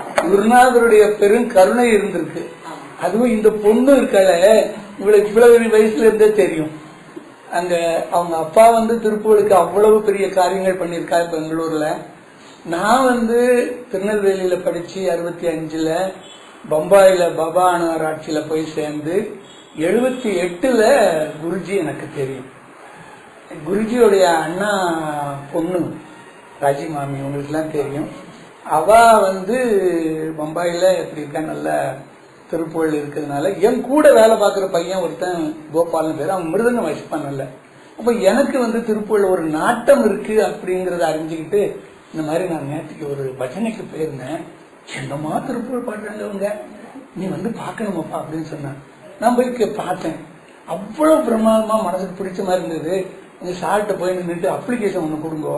குருநாதருடைய பெரும் கருணை இருந்திருக்கு. அதுவும் இந்த பொண்ணு இருக்கல இவளுக்கு இவ்வளவு வயசுல இருந்தே தெரியும். அங்க அவங்க அப்பா வந்து திருப்பூருக்கு அவ்வளவு பெரிய காரியங்கள் பண்ணியிருக்காரு பெங்களூர்ல. நான் வந்து திருநெல்வேலியில படிச்சு அறுபத்தி அஞ்சுல பம்பாயில பாபா அணுவார் ஆட்சியில போய் சேர்ந்து எழுபத்தி எட்டுல குருஜி எனக்கு தெரியும். குருஜியோடைய அண்ணா பொண்ணு ராஜி மாமி உங்களுக்குலாம் தெரியும். அவ வந்து பம்பாயில் எப்படி இருக்கா நல்ல திருப்புகழ் இருக்கிறதுனால என் கூட வேலை பார்க்குற பையன் ஒருத்தன் கோபால்னு பேர் அவன் மிருதங்கம் வசிப்பான் நல்ல அப்போ எனக்கு வந்து திருப்புகழ் ஒரு நாட்டம் இருக்கு அப்படிங்கிறத அறிஞ்சுக்கிட்டு இந்த மாதிரி நான் நேற்றுக்கு ஒரு பஜனைக்கு போயிருந்தேன். என்னமா திருப்புகழ் பாடுறாங்க அவங்க? நீ வந்து பார்க்கணுமாப்பா அப்படின்னு சொன்னான். நான் போய் கே- பார்த்தேன். அவ்வளோ பிரமாதமாக மனசுக்கு பிடிச்ச மாதிரி இருந்தது. இந்த சார்கிட்ட போய் நின்றுட்டு அப்ளிகேஷன் ஒன்று கொடுங்கோ.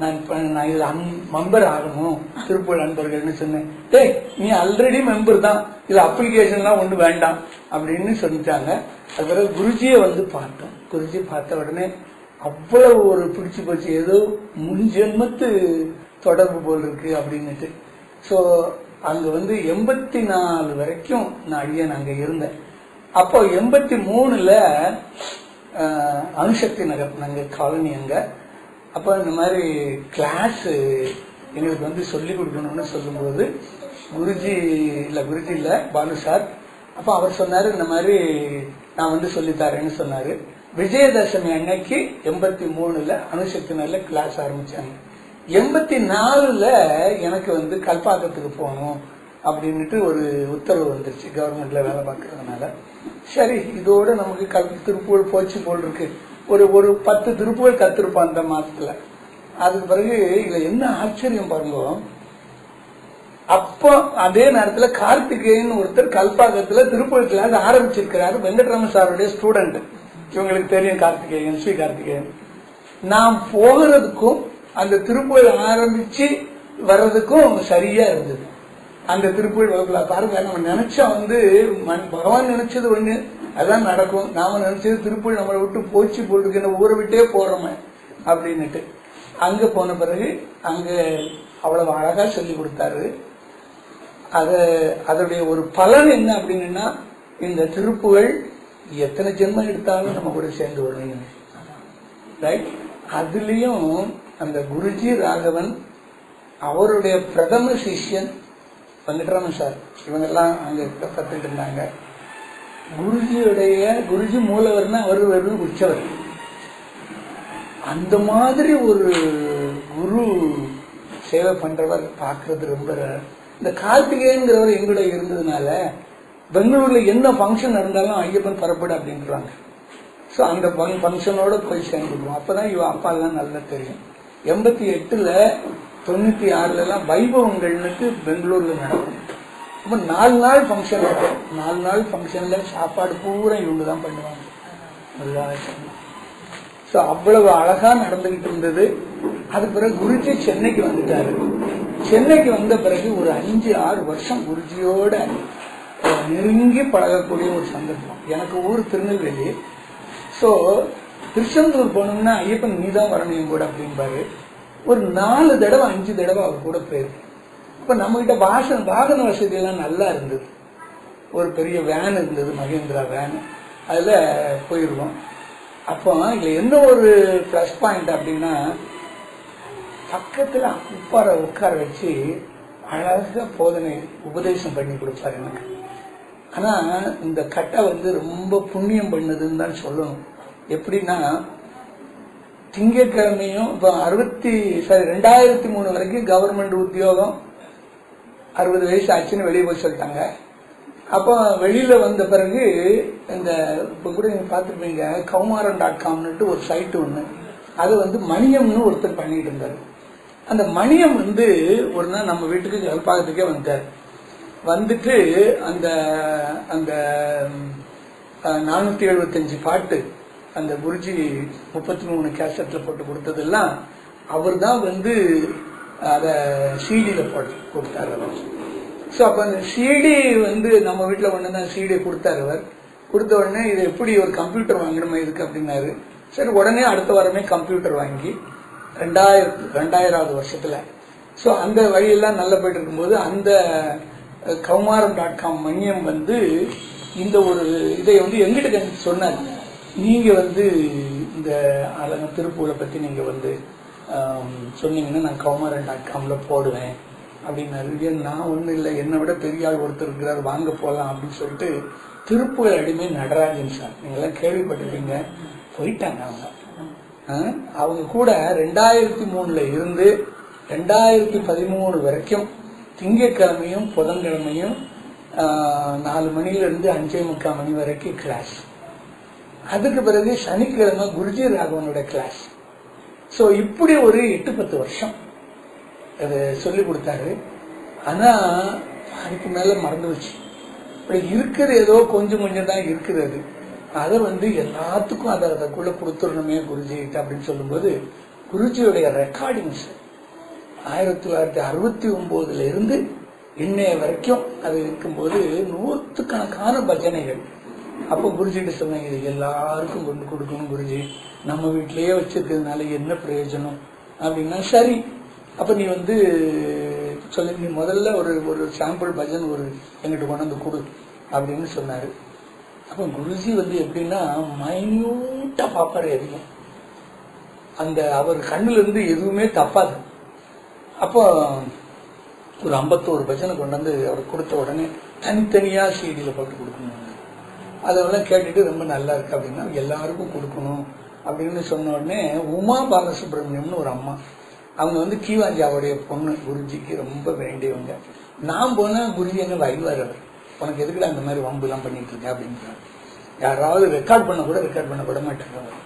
நான் இப்போ நான் இதில் அம் மெம்பர் ஆகணும். திருப்பூர் நண்பர்கள்னு சொன்னேன். டேய் நீ ஆல்ரெடி மெம்பர் தான். இதில் அப்ளிகேஷன்லாம் ஒன்று வேண்டாம். அப்படின்னு சொல்லிட்டாங்க. அது பிறகு குருஜியை வந்து பார்த்தோம். குருஜி பார்த்த உடனே அவ்வளவு ஒரு பிடிச்சி போச்சு. ஏதோ முன்ஜென்மத்து தொடர்பு போல் இருக்கு அப்படின்னுட்டு. ஸோ அங்கே வந்து எண்பத்தி நாலு வரைக்கும் நான் அடியேன் அங்கே இருந்தேன். அப்போ எண்பத்தி மூணுல அணுசக்தி நகர் நாங்கள் காலனி அங்கே. அப்போ இந்த மாதிரி கிளாஸு எங்களுக்கு வந்து சொல்லி கொடுக்கணும்னு சொல்லும்போது குருஜி இல்லை குருஜி இல்லை பாலு சார். அப்போ அவர் சொன்னார் இந்த மாதிரி நான் வந்து சொல்லித்தரேன்னு சொன்னார். விஜயதசமி அன்னைக்கு எண்பத்தி மூணுல அணுசக்தி நகரில் கிளாஸ் ஆரம்பித்தாங்க எண்பத்தி நாலில் எனக்கு வந்து கல்பாக்கத்துக்கு போகணும். அப்படின்ட்டு ஒரு உத்தரவு வந்துருச்சு. கவர்மெண்ட்ல வேலை பார்க்கறதுனால. சரி இதோட நமக்கு கல் திருப்புகள் போச்சு போல் இருக்கு. ஒரு ஒரு பத்து திருப்புகள் கத்திருப்போம் அந்த மாசத்துல அதுக்கு பிறகு இதுல என்ன ஆச்சரியம் பாருங்க. அப்போ அதே நேரத்தில் கார்த்திகேயன் ஒருத்தர் கல்பாக்கத்துல திருப்பூர் கிளாஸ் ஆரம்பிச்சிருக்கிறாரு. வெங்கட்ராம சாருடைய ஸ்டூடெண்ட் இவங்களுக்கு தெரியும் கார்த்திகேயன் ஸ்ரீ கார்த்திகேயன். நான் போகிறதுக்கும் அந்த திருப்பூர் ஆரம்பிச்சு வர்றதுக்கும் சரியா இருந்தது. அந்த திருப்பூர் வகுப்புல பாருங்க நம்ம நினைச்சா வந்து பகவான் நினைச்சது ஒண்ணு அதான் நடக்கும். நாம நினைச்சது திருப்பூர் நம்மளை விட்டு போச்சு போட்டுருக்கு என்ன ஊரை விட்டே போறோமே அப்படின்னுட்டு. அங்க போன பிறகு அங்க அவ்வளவு அழகா சொல்லி கொடுத்தாரு. அத அதோடைய ஒரு பலன் என்ன அப்படின்னா இந்த திருப்புகள் எத்தனை ஜென்மம் எடுத்தாலும் நம்ம கூட சேர்ந்து வருவீங்க. ரைட் அதுலயும் அந்த குருஜி ராகவன் அவருடைய பிரதம சிஷ்யன் வெங்கட்ராமன் சார்? இவங்கெல்லாம் அங்கே கற்றுக்கிட்டு இருந்தாங்க. குருஜியுடைய குருஜி மூலவர்னா அவர் வெறும் உச்சவர். அந்த மாதிரி ஒரு குரு சேவை பண்ணுறவர் பார்க்கறது ரொம்ப இந்த கார்த்திகேயங்கிறவர் எங்கூட இருந்ததுனால பெங்களூரில் என்ன ஃபங்க்ஷன் நடந்தாலும் ஐயப்பன் பரப்படு அப்படின்றாங்க. ஸோ அந்த ஃபங்க்ஷனோட போய் சேர்ந்துக்குவோம். அப்போ தான் இவன் அப்பாலாம் நல்லா தெரியும். எண்பத்தி எட்டில் தொண்ணூத்தி ஆறுலலாம் வைபவங்கள்னுக்கு வைபவங்கள்னுட்டு பெங்களூர்ல நடக்கும் அப்ப நாலு நாள் ஃபங்க்ஷன் இருக்கும் நாலு நாள் ஃபங்க்ஷன்ல சாப்பாடு பூரா இவங்க தான் பண்ணுவாங்க. நல்லா ஸோ அவ்வளவு அழகா நடந்துகிட்டு இருந்தது. அது பிறகு குருஜி சென்னைக்கு வந்துட்டாரு. சென்னைக்கு வந்த பிறகு ஒரு அஞ்சு ஆறு வருஷம் குருஜியோட நெருங்கி பழகக்கூடிய ஒரு சந்தர்ப்பம். எனக்கு ஊர் திருநெல்வேலி. ஸோ திருச்செந்தூர் போனோம்னா ஐயப்பன் நீ தான் வரணும் கூட அப்படிம்பாரு. ஒரு நாலு தடவை அஞ்சு தடவை அவர் கூட போயிருக்கு அப்போ நம்மகிட்ட வாசன வாகன வசதியெல்லாம் நல்லா இருந்தது. ஒரு பெரிய வேன் இருந்தது மகேந்திரா வேன் அதில் போயிடுவோம் அப்போ இதில் என்ன ஒரு ப்ளஸ் பாயிண்ட் அப்படின்னா பக்கத்தில் உட்கார உட்கார வச்சு அழகாக போதனை உபதேசம் பண்ணி கொடுப்பாரு எனக்கு. ஆனால் இந்த கட்டை வந்து ரொம்ப புண்ணியம் பண்ணுதுன்னு தான் சொல்லணும். எப்படின்னா திங்கட்கிழமையும் இப்போ அறுபத்தி சாரி ரெண்டாயிரத்தி மூணு வரைக்கும் கவர்மெண்ட் உத்தியோகம் அறுபது வயசு ஆச்சுன்னு வெளியே போய் சொல்லிட்டாங்க. அப்போ வெளியில் வந்த பிறகு இந்த இப்போ கூட நீங்கள் பார்த்துருப்பீங்க கௌமாரன் டாட் காம்னுட்டு ஒரு சைட்டு ஒன்று அது வந்து மணியம்னு ஒருத்தர் பண்ணிட்டு இருந்தார். அந்த மணியம் வந்து ஒரு நாள் நம்ம வீட்டுக்கு கல்பாகத்துக்கே வந்தார் வந்துட்டு அந்த அந்த நானூற்றி எழுபத்தஞ்சு பாட்டு அந்த குருஜி முப்பத்தி மூணு கேசட்டில் போட்டு கொடுத்ததெல்லாம் அவர் தான் வந்து அதை சீடியில் போட்டு கொடுத்தார் அவர். ஸோ அப்போ அந்த சீடி வந்து நம்ம வீட்டில் ஒன்று தான் சிடி கொடுத்தாரு அவர். கொடுத்த உடனே இது எப்படி ஒரு கம்ப்யூட்டர் வாங்கணுமா இதுக்கு அப்படின்னாரு. சரி உடனே அடுத்த வாரமே கம்ப்யூட்டர் வாங்கி ரெண்டாயிரத்து ரெண்டாயிராவது வருஷத்தில். ஸோ அந்த வழியெல்லாம் நல்ல போயிட்டு இருக்கும்போது அந்த கௌமாரம் டாட் காம் மணியம் வந்து இந்த ஒரு இதை வந்து எங்கிட்ட கண்டு சொன்னார் நீங்க வந்து இந்த அலங்க திருப்பூரை பத்தி நீங்க வந்து சொன்னீங்கன்னா நான் கௌமாரம் டாட் காம்ல போடுவேன் அப்படின்னாரு. நான் ஒன்றும் இல்லை என்னை விட பெரிய ஆள் ஒருத்தர் இருக்கிறார் வாங்க போகலாம் அப்படின்னு சொல்லிட்டு திருப்பூர் அடிமை நடராஜன் சார். நீங்களாம் கேள்விப்பட்டிருக்கீங்க போயிட்டாங்க அவங்க. அவங்க கூட ரெண்டாயிரத்தி மூணுல இருந்து ரெண்டாயிரத்தி பதிமூணு வரைக்கும் திங்கக்கிழமையும் புதன்கிழமையும் நாலு மணிலேருந்து அஞ்சே முக்கால் மணி வரைக்கும் கிளாஸ் அதுக்கு பிறகு சனிக்கிழமை குருஜி ராகவனோட கிளாஸ் ஸோ இப்படி ஒரு எட்டு பத்து வருஷம். அதை சொல்லி கொடுத்தாரு. ஆனால் அதுக்கு மேலே மறந்து வச்சு இப்படி இருக்கிற ஏதோ கொஞ்சம் கொஞ்சம் தான் இருக்கிறது. அதை வந்து எல்லாத்துக்கும் அதை அதுக்குள்ள கொடுத்துடணுமே குருஜிகிட்ட அப்படின்னு சொல்லும்போது குருஜியுடைய ரெக்கார்டிங்ஸ் ஆயிரத்தி தொள்ளாயிரத்தி அறுபத்தி ஒம்போதுலேருந்து இருந்து இன்னைய வரைக்கும் அது இருக்கும்போது நூற்றுக்கணக்கான பஜனைகள். அப்போ குருஜிகிட்ட சொன்னாங்க இது எல்லாருக்கும் கொண்டு கொடுக்கணும் குருஜி. நம்ம வீட்டிலேயே வச்சிருக்கிறதுனால என்ன பிரயோஜனம்? அப்படின்னா சரி அப்ப நீ வந்து சொல்லி நீ முதல்ல ஒரு ஒரு சாம்பிள் பஜன் ஒரு எங்கிட்ட கொண்டு வந்து கொடு அப்படின்னு சொன்னாரு. அப்ப குருஜி வந்து எப்படின்னா மைன்யூட்டா பாப்பாரு அதிகம். அந்த அவர் கண்ணுல இருந்து எதுவுமே தப்பாது. அப்போ ஒரு ஐம்பத்தோரு பஜனை கொண்டாந்து அவர் கொடுத்த உடனே தனித்தனியா சீடியில போட்டு கொடுக்கணும். அதெல்லாம் கேட்டுட்டு ரொம்ப நல்லா இருக்கு அப்படின்னா எல்லாருக்கும் கொடுக்கணும் அப்படின்னு சொன்ன உடனே உமா பாலசுப்ரமணியம்னு ஒரு அம்மா. அவங்க வந்து கீவாஞ்சாவுடைய பொண்ணு குருஜிக்கு ரொம்ப வேண்டியவங்க. நான் போனால் குருஜி என்ன வைவார் அவர் உனக்கு எதுக்குடா அந்த மாதிரி வம்புலாம் பண்ணிட்டு இருக்க அப்படின்றாங்க யாராவது ரெக்கார்ட் பண்ண கூட ரெக்கார்ட் பண்ண விட மாட்டாங்க அவர்.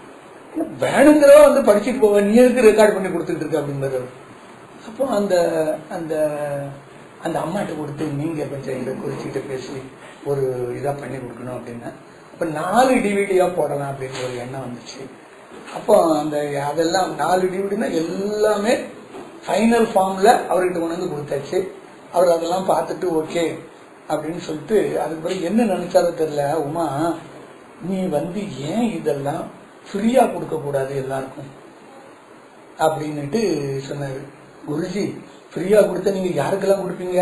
வேணுங்கிறவா வந்து படிச்சுட்டு போவேன் நீ எதுக்கு ரெக்கார்ட் பண்ணி கொடுத்துட்டு இருக்க? அப்படிங்கிறது அப்போ அந்த அந்த அந்த அம்மாட்ட கொடுத்து நீங்க கொஞ்சம் இதை குறிச்சிட்டு பேசி ஒரு இதாக பண்ணி கொடுக்கணும் அப்படின்னு அப்போ நாலு டிவிடியாக போடலாம் அப்படின்னு ஒரு எண்ணம் வந்துச்சு. அப்போ அந்த அதெல்லாம் நாலு டிவிடினா எல்லாமே ஃபைனல் ஃபார்மில் அவர்கிட்ட கொண்டு வந்து கொடுத்தாச்சு. அவர் அதெல்லாம் பார்த்துட்டு ஓகே அப்படின்னு சொல்லிட்டு அதுக்கு பிறகு என்ன நினைச்சாலும் தெரில உமா நீ வந்து ஏன் இதெல்லாம் ஃப்ரீயாக கொடுக்கக்கூடாது எல்லாருக்கும்? அப்படின்னுட்டு சொன்னார். குருஜி ஃப்ரீயாக கொடுத்தா நீங்கள் யாருக்கெல்லாம் கொடுப்பீங்க?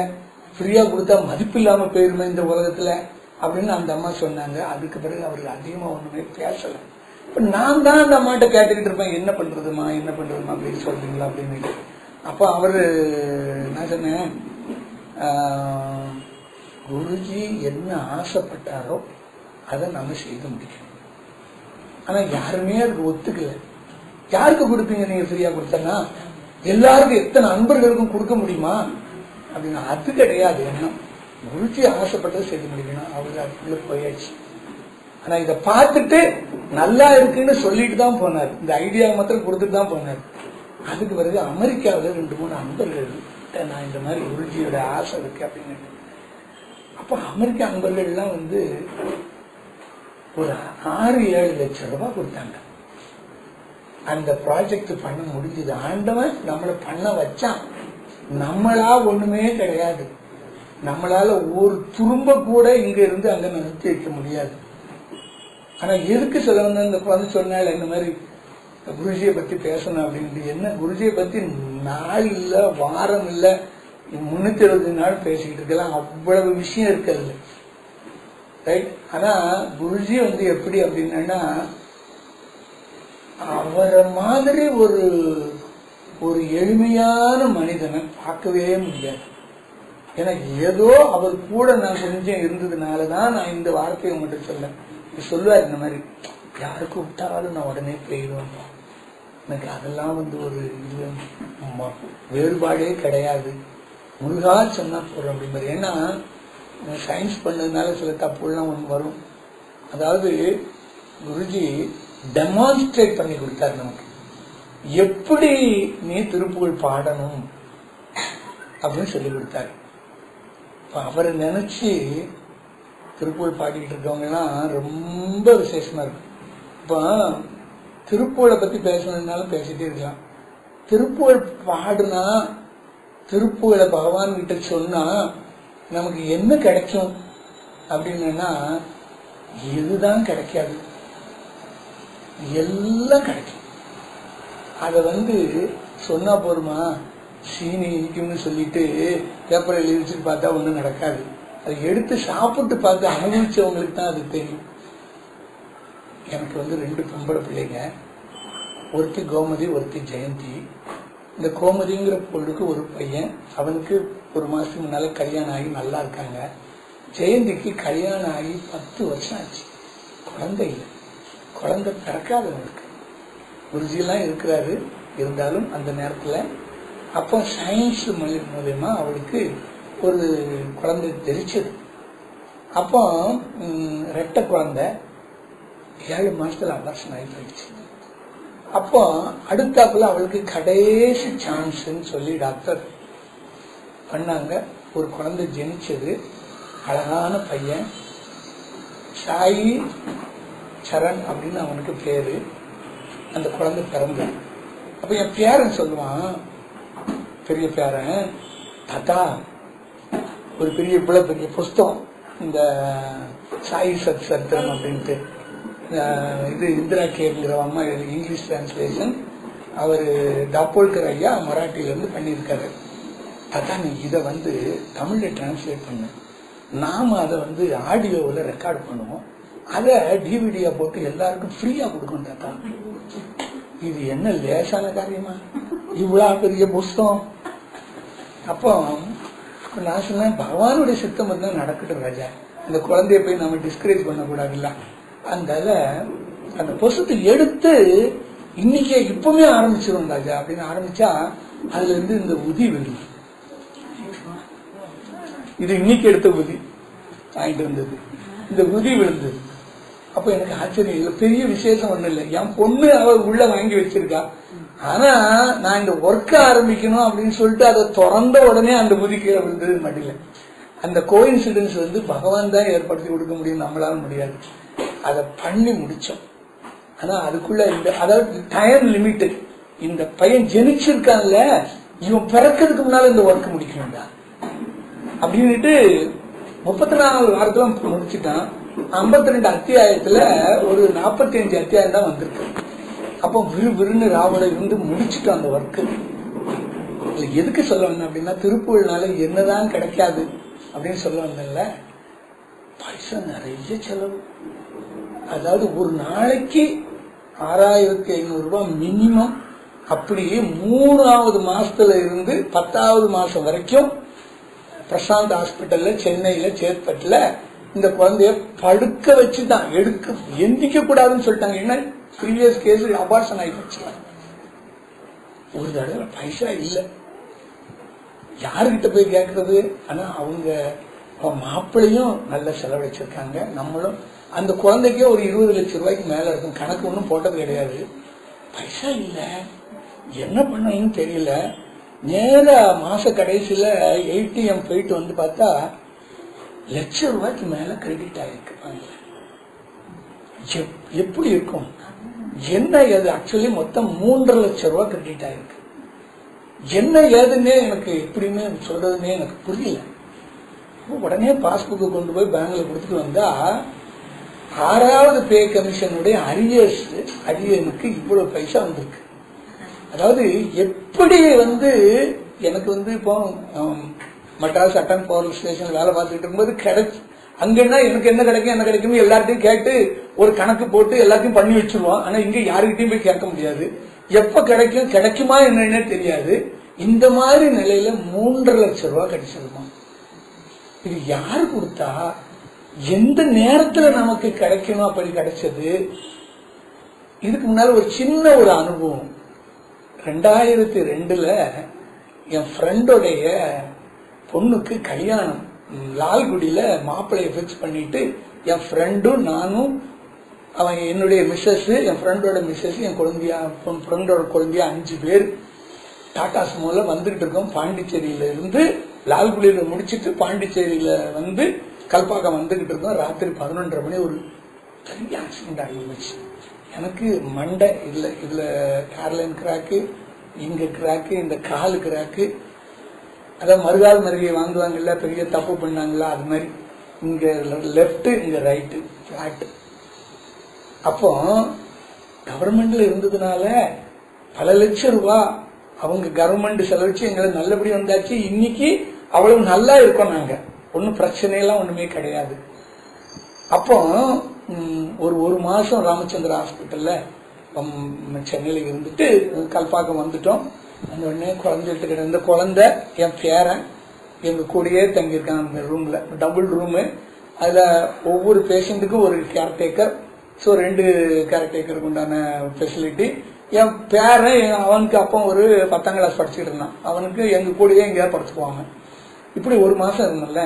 ஃப்ரீயா கொடுத்தா மதிப்பு இல்லாம போயிருமே இந்த உலகத்துல அப்படின்னு அந்த அம்மா சொன்னாங்க. அதுக்கு பிறகு அவர்கள் அதிகமா ஒண்ணுமே பேசல. இப்ப நான் தான் அந்த அம்மாட்ட கேட்டுக்கிட்டு இருப்பேன். என்ன பண்றதுமா என்ன பண்றதுமா அப்படின்னு சொல்றீங்களா அப்படின்னு அப்ப அவரு நான் சொன்னேன் குருஜி என்ன ஆசைப்பட்டாரோ அதை நம்ம செய்து முடிக்கணும். ஆனா யாருமே அதுக்கு ஒத்துக்கல. யாருக்கு கொடுப்பீங்க நீங்க ஃப்ரீயா கொடுத்தனா எல்லாருக்கும் எத்தனை அன்பர்களுக்கும் கொடுக்க முடியுமா? அப்படின்னா அது கிடையாது. எண்ணம் முழுச்சி ஆசைப்பட்டதை செய்து முடிக்கணும். அவர் போயாச்சு. ஆனா இதை பார்த்துட்டு நல்லா இருக்குன்னு சொல்லிட்டு தான் போனார். இந்த ஐடியா மாத்திரம் கொடுத்துட்டு தான் போனார். அதுக்கு பிறகு அமெரிக்காவில் ரெண்டு மூணு அன்பர்கள் நான் இந்த மாதிரி குருஜியோட ஆசை இருக்கு அப்படின்னு அப்போ அமெரிக்க அன்பர்கள்லாம் வந்து ஒரு ஆறு ஏழு லட்சம் ரூபாய் கொடுத்தாங்க. அந்த ப்ராஜெக்ட் பண்ண முடிஞ்சது. ஆண்டவன் நம்மளை பண்ண வச்சான். நம்மளா ஒண்ணுமே கிடையாது. நம்மளால ஒரு துரும்ப கூட இங்க இருந்து அங்க நிறுத்தி வைக்க முடியாது. ஆனா எதுக்கு சொல்ல வந்த இந்த குழந்தை சொன்னால இந்த மாதிரி குருஜியை பத்தி பேசணும் அப்படின்ட்டு. என்ன? குருஜியை பத்தி நாள் இல்ல வாரம் இல்ல முன்னூத்தி எழுபது நாள் பேசிக்கிட்டு இருக்கலாம். அவ்வளவு விஷயம் இருக்கிறது. ரைட் ஆனா குருஜி வந்து எப்படி அப்படின்னா அவரை மாதிரி ஒரு ஒரு எளிமையான மனிதனை பார்க்கவே முடியாது. எனக்கு ஏதோ அவர் கூட நான் கொஞ்சம் இருந்ததுனால தான் நான் இந்த வார்த்தையை உங்கள்கிட்ட சொல்ல சொல்லுவார் இந்த மாதிரி யாருக்கு விட்டாலும் நான் உடனே போயிடுவேன். எனக்கு அதெல்லாம் வந்து ஒரு இது வேறுபாடே கிடையாது. முருகா சொன்னா போறோம் அப்படிங்கிற ஏன்னா சயின்ஸ் பண்ணதுனால சில தப்புலாம் ஒன்று வரும். அதாவது குருஜி டெமான்ஸ்ட்ரேட் பண்ணி கொடுத்தாரு நமக்கு. எப்படி நீ திருப்புகழ் பாடணும் அப்படின்னு சொல்லி கொடுத்தாரு. இப்போ அவரை நினைச்சு திருப்புகழ் பாடிக்கிட்டு இருக்கவங்கலாம் ரொம்ப விசேஷமா இருக்கும் இப்போ திருப்புகழை பத்தி பேசணும்னாலும் பேசிட்டே இருக்கலாம். திருப்புகழ் பாடுனா திருப்புகழை பகவான் கிட்ட சொன்னா நமக்கு என்ன கிடைக்கும் அப்படின்னா இதுதான் கிடைக்காது. எல்லாம் கிடைக்கும். அதை வந்து சொன்னா போருமா சீனி இனிக்கும்னு சொல்லிட்டு பேப்பரை எழுதி வச்சுட்டு பார்த்தா ஒன்றும் நடக்காது. அதை எடுத்து சாப்பிட்டு பார்த்து அனுபவிச்சவங்களுக்கு தான் அது தெரியும். எனக்கு வந்து ரெண்டு பொம்பளை பிள்ளைங்க. ஒருத்தி கோமதி ஒருத்தி ஜெயந்தி. இந்த கோமதிங்கிற பொண்ணுக்கு ஒரு பையன். அவனுக்கு ஒரு மாதத்துக்கு முன்னால் கல்யாணம் ஆகி நல்லா இருக்காங்க. ஜெயந்திக்கு கல்யாணம் ஆகி பத்து வருஷம் ஆச்சு. குழந்தை இல்லை. குழந்தை பிறக்காதவனுக்கு குருஜிலாம் இருக்கிறாரு. இருந்தாலும் அந்த நேரத்தில் அப்போ சயின்ஸ் மூலயமா அவளுக்கு ஒரு குழந்தை தெரிச்சது அப்போ ரெட்ட குழந்தை ஏழு மாதத்தில் அபார்ஷன் ஆகி போயிடுச்சு. அப்போ அடுத்தாப்புல அவளுக்கு கடைசி சான்ஸ்ன்னு சொல்லி டாக்டர் பண்ணாங்க. ஒரு குழந்தை ஜெனிச்சது. அழகான பையன். சாயி சரண் அப்படின்னு அவனுக்கு பேரு. அந்த குழந்தை பிறந்தது அப்ப என் பேரன் சொல்லுவான் பெரிய பேரன் தாத்தா ஒரு பெரிய இவ்வளவு பெரிய புஸ்தகம் இந்த சாயி சத் சரித்திரம் அப்படின்ட்டு இது இந்திரா கேங்கிற அம்மா இங்கிலீஷ் டிரான்ஸ்லேஷன் அவர் டாப்போல்கர் ஐயா மராட்டியிலேருந்து பண்ணியிருக்காரு. தாத்தா நீ இதை வந்து தமிழில் டிரான்ஸ்லேட் பண்ணு. நாம அதை வந்து ஆடியோவில் ரெக்கார்ட் பண்ணுவோம். அதை டிவிடியாக போட்டு எல்லாருக்கும் ஃப்ரீயாக கொடுக்கணும் தாத்தா. இது என்ன லேசான காரியமா? இவ்வளோ பெரிய புஸ்தகம். அப்போ நான் சொன்னேன் பகவானுடைய சித்தம் வந்து நடக்கட்டும் ராஜா. இந்த குழந்தைய போய் நம்ம டிஸ்கரேஜ் பண்ணக்கூடாதுல்ல. அந்த அந்த புஸ்தத்தை எடுத்து இன்னைக்கே இப்பவுமே ஆரம்பிச்சிடும் ராஜா அப்படின்னு ஆரம்பிச்சா அதுல இருந்து இந்த உதி விழுது இது இன்னைக்கு எடுத்த உதி. வாங்கிட்டு வந்தது. இந்த உதி விழுந்தது. அப்ப எனக்கு ஆச்சரியம். இல்லை பெரிய விசேஷம் ஒன்றும் இல்லை. என் பொண்ணு அவ உள்ள வாங்கி வச்சிருக்கா. ஆனா நான் இந்த ஒர்க்க ஆரம்பிக்கணும் அப்படின்னு சொல்லிட்டு அதை திறந்த உடனே அந்த உதி விழுந்தது மடியில. அந்த கோயின்சிடன்ஸ் வந்து பகவான் தான் ஏற்படுத்தி கொடுக்க முடியும் நம்மளால முடியாது. அதை பண்ணி முடிச்சோம். ஆனா அதுக்குள்ள இந்த அதாவது டைம் லிமிட்டு இந்த பையன் ஜெனிச்சிருக்கான்ல இவன் பிறக்கிறதுக்கு முன்னால இந்த ஒர்க் முடிக்கணும்டா. அப்படின்ட்டு முப்பத்தி நாலாவது வாரத்துல முடிச்சுட்டான். ஐம்பத்தி ரெண்டு அத்தியாயத்துல ஒரு நாற்பத்தி அஞ்சு அத்தியாயம் தான் வந்திருக்கு. அப்போ விறு விறுன்னு ராவண இருந்து முடிச்சுட்டு அந்த ஒர்க்கு இதுல எதுக்கு சொல்ல வந்தேன் அப்படின்னா திருப்பூர்னால என்னதான் கிடைக்காது அப்படின்னு சொல்ல வந்தேன்ல. பைசா நிறைய செலவு. அதாவது ஒரு நாளைக்கு ஆறாயிரத்தி ஐநூறு ரூபாய் மினிமம் அப்படியே மூணாவது மாசத்துல இருந்து பத்தாவது மாசம் வரைக்கும் பிரசாந்த் ஹாஸ்பிட்டல்ல சென்னையில சேத்பட்டுல இந்த குழந்தைய படுக்க வச்சு தான் எடுக்க எந்திக்க கூடாதுன்னு சொல்லிட்டாங்க. என்ன? ப்ரீவியஸ் கேஸ் அபார்ஷன் ஆகி போச்சு ஒரு தடவை பைசா இல்லை. யாருக்கிட்ட போய் கேட்கறது? ஆனா அவங்க மாப்பிள்ளையும் நல்லா செலவழிச்சிருக்காங்க. நம்மளும் அந்த குழந்தைக்கே ஒரு இருபது லட்சம் ரூபாய்க்கு மேலே இருக்கும். கணக்கு ஒன்றும் போட்டது கிடையாது. பைசா இல்லை. என்ன பண்ணணும்னு தெரியல. நேர மாத கடைசியில் ஏடிஎம் போயிட்டு வந்து பார்த்தா லட்சம் ரூபாய்க்கு மேல கிரெடிட் ஆயிருக்கு எப்- எப்படி இருக்கும்? என்ன ஏது? ஆக்சுவலி மொத்தம் மூன்றரை லட்சம் ரூபாய் கிரெடிட் ஆயிருக்கு. என்ன ஏதுன்னே எனக்கு எப்படின்னு சொல்றதுன்னே எனக்கு புரியல. உடனே பாஸ்புக்கு கொண்டு போய் பேங்க்ல கொடுத்துட்டு வந்தா ஆறாவது பே கமிஷனுடைய அரியர்ஸ் அரியனுக்கு இவ்வளவு பைசா வந்திருக்கு. அதாவது எப்படி வந்து எனக்கு வந்து இப்போ மெட்ராஸ் அட்டன் பவர் ஸ்டேஷன் வேலை பார்த்துட்டு இருக்கும்போது கிடைச்சி. அங்கன்னா எனக்கு என்ன கிடைக்கும் என்ன கிடைக்கும் எல்லார்ட்டையும் கேட்டு ஒரு கணக்கு போட்டு எல்லாத்தையும் பண்ணி வச்சிருவோம். ஆனா இங்க யாருக்கிட்டையும் போய் கேட்க முடியாது. எப்ப கிடைக்கும் கிடைக்குமா என்னன்னு தெரியாது. இந்த மாதிரி நிலையில மூன்றரை லட்சம் ரூபாய் கிடைச்சிருமா இது யாரு கொடுத்தா? எந்த நேரத்துல நமக்கு கிடைக்கணும் அப்படி கிடைச்சது? இதுக்கு முன்னால ஒரு சின்ன ஒரு அனுபவம். ரெண்டாயிரத்தி ரெண்டுல என் ஃப்ரெண்டோடைய பொண்ணுக்கு கல்யாணம். லால்குடியில் மாப்பிள்ளையை ஃபிக்ஸ் பண்ணிட்டு என் ஃப்ரெண்டும் நானும் அவன் என்னுடைய மிஸ்ஸஸ்ஸு என் ஃப்ரெண்டோட மிஸ்ஸஸ் என் குழந்தையா ஃப்ரெண்டோட குழந்தையா அஞ்சு பேர் டாடா சுமோவில் வந்துகிட்டு இருக்கோம். பாண்டிச்சேரியிலேருந்து லால்குடியில் முடிச்சுட்டு முடிச்சிட்டு வந்து கல்பாக்கம் வந்துக்கிட்டு இருக்கோம். ராத்திரி பதினொன்றரை மணி ஒரு பெரிய ஆக்சிடென்ட் ஆகிருந்துச்சு எனக்கு மண்டை இதில் இதில் ஏர்லைன் கிராக்கு இங்கே கிராக்கு இந்த காலு கிராக்கு அதான் மறுகால் மருகை வாங்குவாங்கல்ல பெரிய தப்பு பண்ணாங்களா அது மாதிரி. இங்க லெஃப்ட்டு இங்க ரைட்டு ஃபிளாட் அப்போ கவர்மெண்ட்ல இருந்ததுனால பல லட்சம் ரூபா அவங்க கவர்மெண்ட் செலவிச்சு எங்களை நல்லபடி வந்தாச்சு. இன்னைக்கு அவ்வளவு நல்லா இருக்கோம் நாங்க. ஒன்றும் பிரச்சனையெல்லாம் ஒண்ணுமே கிடையாது. அப்போ ஒரு ஒரு மாசம் ராமச்சந்திர ஹாஸ்பிட்டல்ல சென்னையில் இருந்துட்டு கல்பாக்கம் வந்துட்டோம். அந்த உடனே குழந்தைகிட்ட கிட்ட இந்த குழந்தை என் பேரன் எங்க கூடயே தங்கியிருக்கான் அந்த ரூம்ல டபுள் ரூமு அதுல ஒவ்வொரு பேஷண்ட்டுக்கும் ஒரு கேர்டேக்கர் ஸோ ரெண்டு கேர்டேக்கருக்கு உண்டான ஃபெசிலிட்டி என் பேரன் அவனுக்கு அப்போ ஒரு பத்தாம் கிளாஸ் படிச்சுட்டு இருந்தான். அவனுக்கு எங்க கூடயே எங்கேயா படுத்துக்குவாங்க இப்படி ஒரு மாசம் இருந்தோம்ல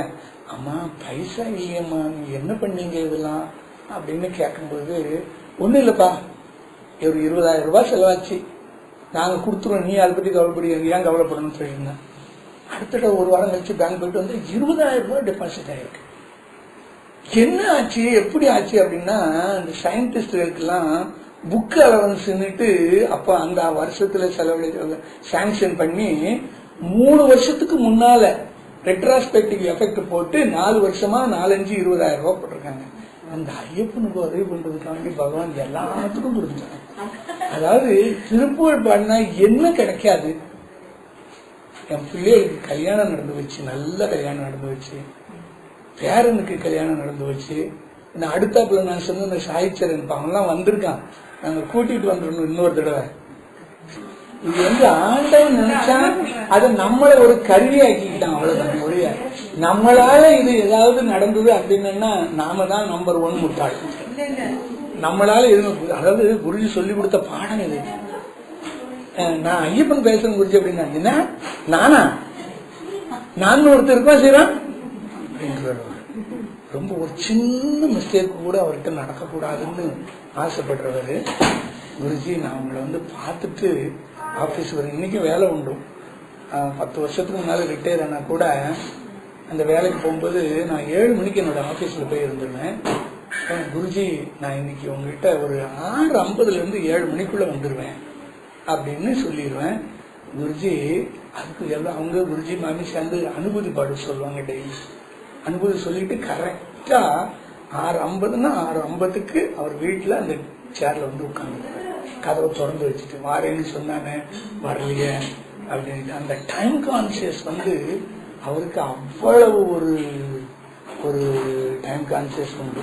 அம்மா பைசா இல்லையம்மா நீ என்ன பண்ணீங்க இதெல்லாம்? அப்படின்னு கேட்கும்போது ஒன்றும் இல்லைப்பா. ஒரு இருபதாயிரம் ரூபாய் செலவாச்சு. நாங்க கொடுத்துருவோம் நீ அதை பத்தி கவலைப்படி ஏன் கவலைப்படணும்னு சொல்லியிருந்தேன் அடுத்த ஒரு வாரம் கழிச்சு பேங்க் போயிட்டு வந்து இருபதாயிரம் ரூபாய் டெபாசிட் ஆயிருக்கு. என்ன ஆச்சு எப்படி ஆச்சு அப்படின்னா இந்த சயின்டிஸ்டுகளுக்கெல்லாம் புக் அலவன்ஸ்னுட்டு அப்போ அந்த வருஷத்தில் செலவழி சாங்ஷன் பண்ணி மூணு வருஷத்துக்கு முன்னால ரெட்ராஸ்பெக்டிவ் எஃபெக்ட் போட்டு நாலு வருஷமா நாலஞ்சு இருபதாயிரம் ரூபாய் போட்டிருக்காங்க. அந்த ஐயப்பனுக்கு உதவி பண்ணுறதுக்காண்டி பகவான் எல்லாத்துக்கும் கொடுத்துட்டாங்க அதாவது திருப்புகழ் பாடினா என்ன கிடைக்காது? என் பிள்ளைகளுக்கு கல்யாணம் நடந்து வச்சு நல்ல கல்யாணம் நடந்து வச்சு பேரனுக்கு கல்யாணம் நடந்து வச்சு இந்த அடுத்தாப்புல நான் சொன்ன இந்த சாய்ச்சரன் பாவம்லாம் வந்திருக்கான். நாங்கள் கூட்டிட்டு வந்துடணும் இன்னொரு தடவை. இது வந்து ஆண்டவன் நினைச்சா அதை நம்மளை ஒரு கருவியாக்கிக்கிட்டான். அவ்வளவுதான் ஒழிய நம்மளால இது ஏதாவது நடந்தது அப்படின்னா நாம தான் நம்பர் ஒன் முட்டாள். நம்மளால எதுவும் அதாவது குருஜி சொல்லி கொடுத்த பாடம் இது. நான் ஐயப்பன் பேசுறேன் குருஜி அப்படின்னா என்ன? நானா? நான் ஒருத்தர் இருக்கா செய்யறான் ரொம்ப ஒரு சின்ன மிஸ்டேக் கூட அவர்கிட்ட நடக்கக்கூடாதுன்னு ஆசைப்படுறவர் குருஜி. நான் உங்களை வந்து பார்த்துட்டு ஆஃபீஸ் வர இன்றைக்கும் வேலை உண்டு. பத்து வருஷத்துக்கு முன்னால் ரிட்டையர் ஆனால் கூட அந்த வேலைக்கு போகும்போது நான் ஏழு மணிக்கு என்னோடய ஆஃபீஸில் போய் இருந்துருவேன் குருஜி நான் இன்னைக்கு உங்ககிட்ட ஒரு ஆறு ஐம்பதுலேருந்து ஏழு மணிக்குள்ளே வந்துடுவேன் அப்படின்னு சொல்லிடுவேன். குருஜி அதுக்கு எல்லாம் அவங்க குருஜி மாமி சேர்ந்து அனுபூதி பாடு சொல்லுவாங்க டெய்லி அனுபூதி சொல்லிட்டு கரெக்டாக ஆறு ஐம்பதுன்னா ஆறு ஐம்பதுக்கு அவர் வீட்டில் அந்த சேரில் வந்து உட்காந்து கதவை திறந்து வச்சுட்டு வாரேன்னு சொன்னானே வரலையே அப்படின்ட்டு அந்த டைம் கான்சியஸ் வந்து அவருக்கு அவ்வளவு ஒரு ஒரு டைம் கான்சியஸ் உண்டு.